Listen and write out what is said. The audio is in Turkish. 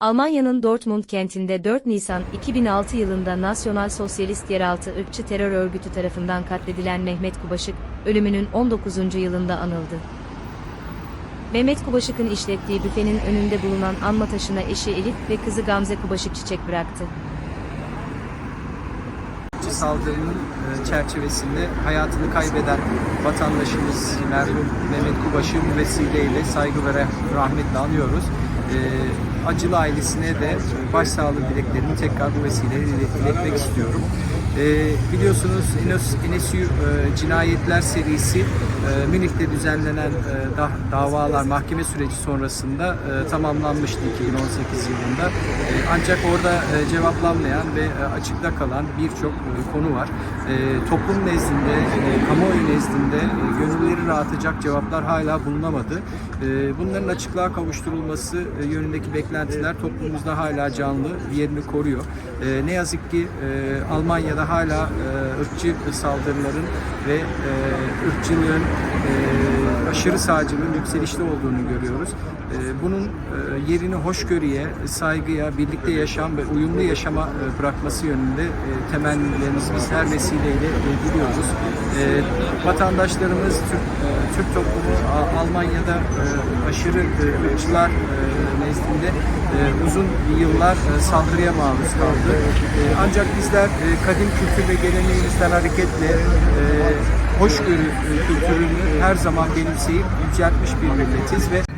Almanya'nın Dortmund kentinde 4 Nisan 2006 yılında Nasyonal Sosyalist Yeraltı Irkçı Terör Örgütü tarafından katledilen Mehmet Kubaşık, ölümünün 19. yılında anıldı. Mehmet Kubaşık'ın işlettiği büfenin önünde bulunan anma taşına eşi Elif ve kızı Gamze Kubaşık çiçek bıraktı. saldırının e, çerçevesinde hayatını kaybeden vatandaşımız merhum Mehmet Kubaş'ı bu vesileyle saygı ve rah- rahmetle anıyoruz. Acılı ailesine de başsağlığı dileklerimi tekrar bu vesileyle ile- iletmek istiyorum. E, biliyorsunuz Enesü e, cinayetler serisi e, Münih'te düzenlenen e, da- davalar mahkeme süreci sonrasında e, tamamlanmıştı 2018 yılında. E, ancak orada e, cevaplanmayan ve e, açıkta kalan birçok e, konu var. E, toplum nezdinde, e, kamuoyu nezdinde e, gönülleri rahatacak cevaplar hala bulunamadı. E, bunların açıklığa kavuşturulması e, yönündeki beklentiler toplumumuzda hala canlı, yerini koruyor. E, ne yazık ki e, Almanya'da hala e, ırkçı saldırıların ve e, ırkçılığın, e, aşırı sağcılığın yükselişte olduğunu görüyoruz. E, bunun e, yerini hoşgörüye, saygıya, birlikte yaşam ve uyumlu yaşama e, bırakması yönünde e, temennilerimizi biz her vesileyle e, diliyoruz. E, vatandaşlarımız, Türk, e, Türk toplumu Almanya'da e, aşırı e, ırkçılar e, nezdinde e, uzun yıllar e, saldırıya maruz kaldı. E, ancak bizler e, kadim kültür ve geleneğimizden hareketle e, hoşgörü e, kültürünü her zaman benimseyip yüceltmiş bir milletiz ve